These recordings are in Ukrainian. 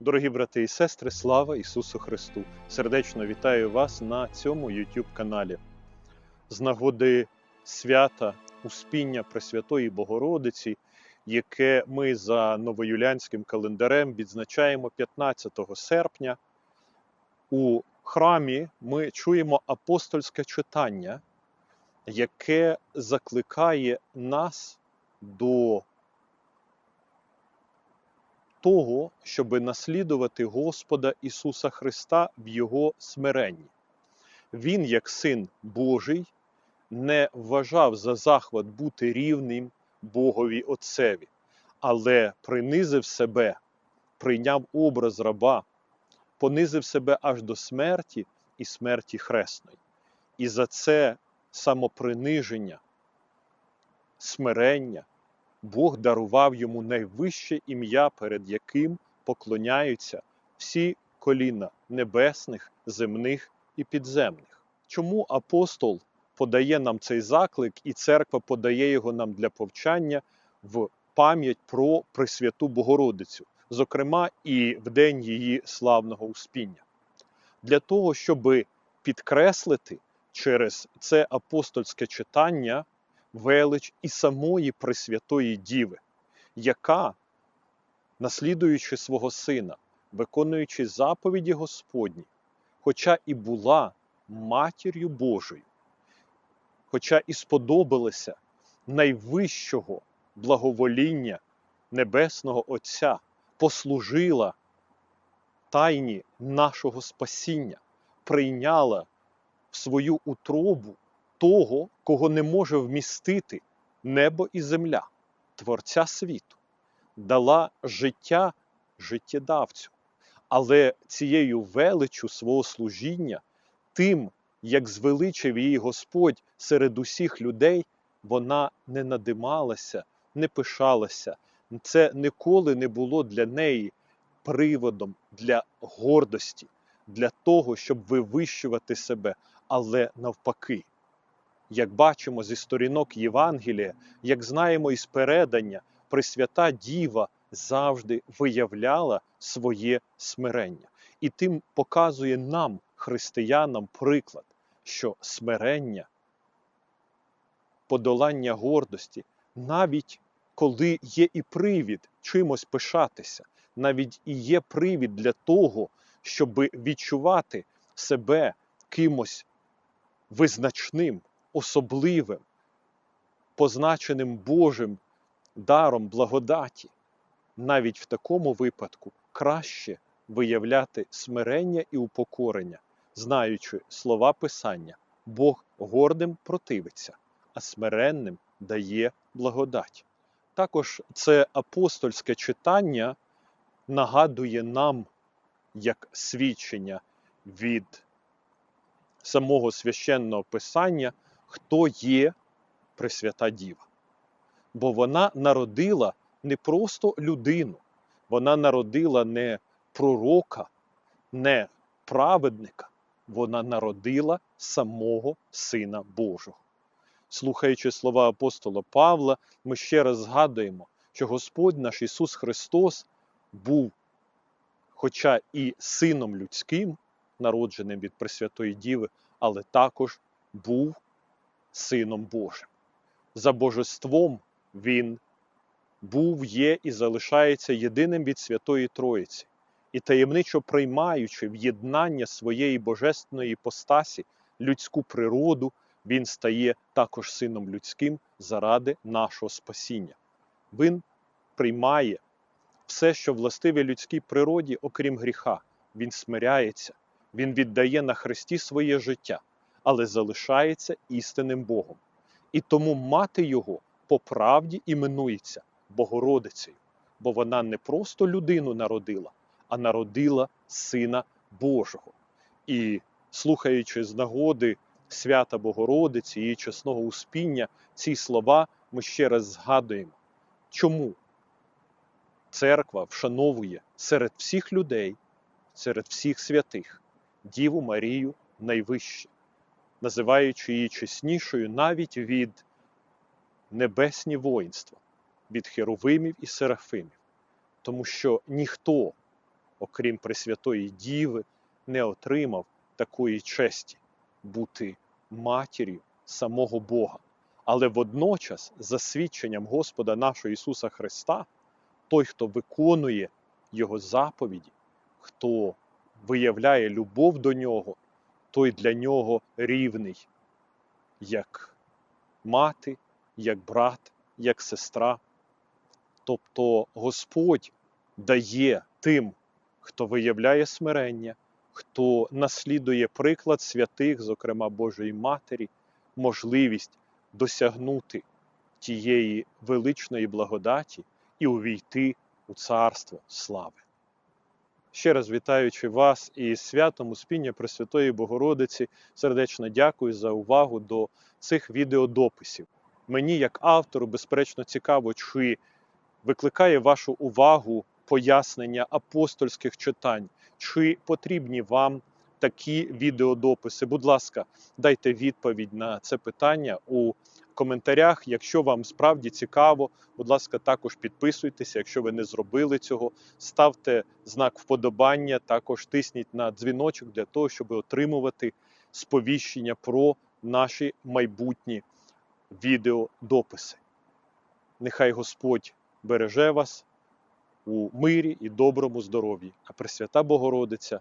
Дорогі брати і сестри, слава Ісусу Христу! Сердечно вітаю вас на цьому YouTube каналі. З нагоди свята Успіння Пресвятої Богородиці, яке ми за новоюліанським календарем відзначаємо 15 серпня. У храмі ми чуємо апостольське читання, яке закликає нас до того, щоб наслідувати Господа Ісуса Христа в Його смиренні. Він, як син Божий, не вважав за захват бути рівним Богові Отцеві, але принизив себе, прийняв образ раба, понизив себе аж до смерті і смерті хресної. І за це самоприниження, смирення. Бог дарував йому найвище ім'я, перед яким поклоняються всі коліна небесних, земних і підземних. Чому апостол подає нам цей заклик, і церква подає його нам для повчання в пам'ять про Пресвяту Богородицю, зокрема і в день її славного успіння? Для того, щоб підкреслити через це апостольське читання велич і самої Пресвятої Діви, яка, наслідуючи свого сина, виконуючи заповіді Господні, хоча і була матір'ю Божою, хоча і сподобалася найвищого благовоління Небесного Отця, послужила тайні нашого спасіння, прийняла в свою утробу того, кого не може вмістити небо і земля, Творця світу, дала життя життєдавцю, але цією величю свого служіння, тим, як звеличив її Господь серед усіх людей, вона не надималася, не пишалася. Це ніколи не було для неї приводом для гордості, для того, щоб вивищувати себе, але навпаки як бачимо зі сторінок Євангелія, як знаємо із передання, Пресвята Діва завжди виявляла своє смирення. І тим показує нам, християнам, приклад, що смирення, подолання гордості, навіть коли є і привід чимось пишатися, навіть і є привід для того, щоб відчувати себе кимось визначним, особливим, позначеним Божим даром благодаті, навіть в такому випадку краще виявляти смирення і упокорення, знаючи слова Писання, Бог гордим противиться, а смиренним дає благодать. Також це апостольське читання нагадує нам як свідчення від самого священного писання хто є Пресвята Діва. Бо вона народила не просто людину, вона народила не пророка, не праведника, вона народила самого Сина Божого. Слухаючи слова апостола Павла, ми ще раз згадуємо, що Господь наш Ісус Христос був, хоча і сином людським, народженим від Пресвятої Діви, але також був Сином Божим. За божеством Він був, є і залишається єдиним від Святої Троїці, і таємничо приймаючи в'єднання своєї божественної постасі, людську природу, Він стає також сином людським заради нашого спасіння. Він приймає все, що властиве людській природі, окрім гріха. Він смиряється, Він віддає на Христі своє життя але залишається істинним Богом. І тому мати його по правді іменується Богородицею, бо вона не просто людину народила, а народила Сина Божого. І слухаючи з нагоди свята Богородиці, її чесного успіння, ці слова ми ще раз згадуємо, чому церква вшановує серед всіх людей, серед всіх святих Діву Марію найвище називаючи її чеснішою навіть від небесні воїнства, від херовимів і серафимів, тому що ніхто окрім Пресвятої Діви, не отримав такої честі бути матір'ю самого Бога. Але водночас, за свідченням Господа нашого Ісуса Христа, той, хто виконує Його заповіді, хто виявляє любов до нього, той для нього рівний, як мати, як брат, як сестра. Тобто Господь дає тим, хто виявляє смирення, хто наслідує приклад святих, зокрема Божої Матері, можливість досягнути тієї величної благодаті і увійти у царство слави. Ще раз вітаючи вас із святом Успіння Пресвятої Богородиці, сердечно дякую за увагу до цих відеодописів. Мені, як автору, безперечно цікаво, чи викликає вашу увагу пояснення апостольських читань, чи потрібні вам такі відеодописи. Будь ласка, дайте відповідь на це питання у коментарях. Якщо вам справді цікаво, будь ласка, також підписуйтеся. Якщо ви не зробили цього, ставте знак вподобання, також тисніть на дзвіночок для того, щоб отримувати сповіщення про наші майбутні відеодописи. Нехай Господь береже вас у мирі і доброму здоров'ї, а Пресвята Богородиця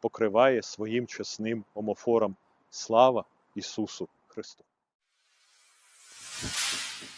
покриває своїм чесним омофором. Слава Ісусу Христу! えっ?